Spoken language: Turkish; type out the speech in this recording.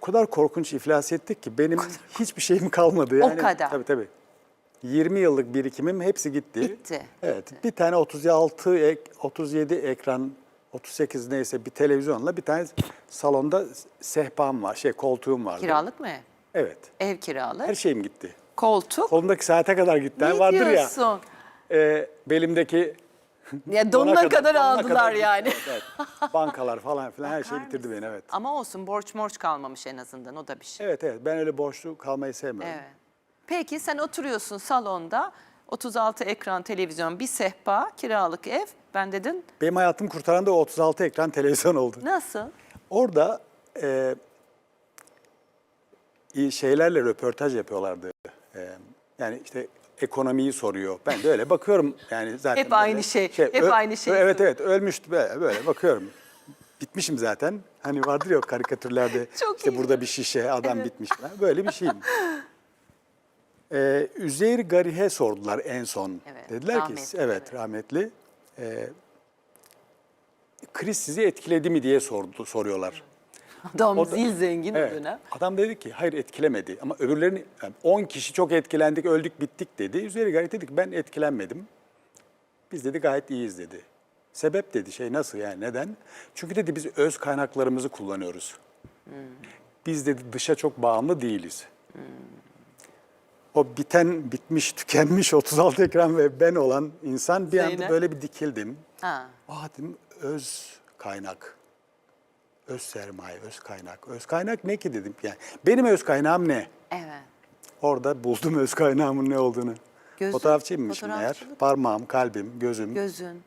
kadar korkunç iflas ettik ki benim hiçbir şeyim kalmadı. Yani, kadar. Tabii tabii. 20 yıllık birikimim hepsi gitti. Bitti. Evet. Bir tane 36 ek, 37 ekran 38 neyse bir televizyonla bir tane salonda sehpam var. Şey koltuğum vardı. Kiralık mı ev? Evet. Ev kiralık. Her şeyim gitti. Koltuk. Kolumdaki saate kadar gitti. Ne vardır ya. diyorsun? e, belimdeki Ya donuna kadar, donuna aldılar gitti. yani. Evet, evet. Bankalar falan filan her şey Bakar bitirdi beni evet. Ama olsun borç morç kalmamış en azından o da bir şey. Evet evet ben öyle borçlu kalmayı sevmiyorum. Evet. Peki sen oturuyorsun salonda 36 ekran televizyon bir sehpa kiralık ev. Ben dedin Benim hayatımı kurtaran da o 36 ekran televizyon oldu. nasıl? Orada e, iyi şeylerle röportaj yapıyorlardı. E, yani işte ekonomiyi soruyor. Ben de öyle bakıyorum yani zaten. Hep aynı böyle şey, hep aynı şey Evet evet ölmüştü böyle, böyle bakıyorum. Bitmişim zaten. Hani vardır ya karikatürlerde Çok işte iyi. burada bir şişe adam bitmiş falan. Böyle bir şeyim. Ee, Üzeyir Garih'e sordular en son. Evet, Dediler rahmetli, ki evet, evet. rahmetli. Ee, kriz sizi etkiledi mi diye sordu, soruyorlar. Adam O da- zil zengin Evet. dönem. Adam dedi ki hayır etkilemedi ama öbürlerini yani 10 kişi çok etkilendik öldük bittik dedi. Üzeri gayet dedi ki ben etkilenmedim. Biz dedi gayet iyiyiz dedi. Sebep dedi şey nasıl yani neden? Çünkü dedi biz öz kaynaklarımızı kullanıyoruz. Biz dedi dışa çok bağımlı değiliz. O biten, bitmiş, tükenmiş 36 ekran ve ben olan insan bir anda Zeynep. böyle bir dikildim. Ha. Aa dedim öz kaynak. Öz sermaye, öz kaynak. Öz kaynak ne ki dedim. Yani benim öz kaynağım ne? Evet. Orada buldum öz kaynağımın ne olduğunu. Gözün, Fotoğrafçıymışım eğer. Parmağım, kalbim, gözüm. Gözün.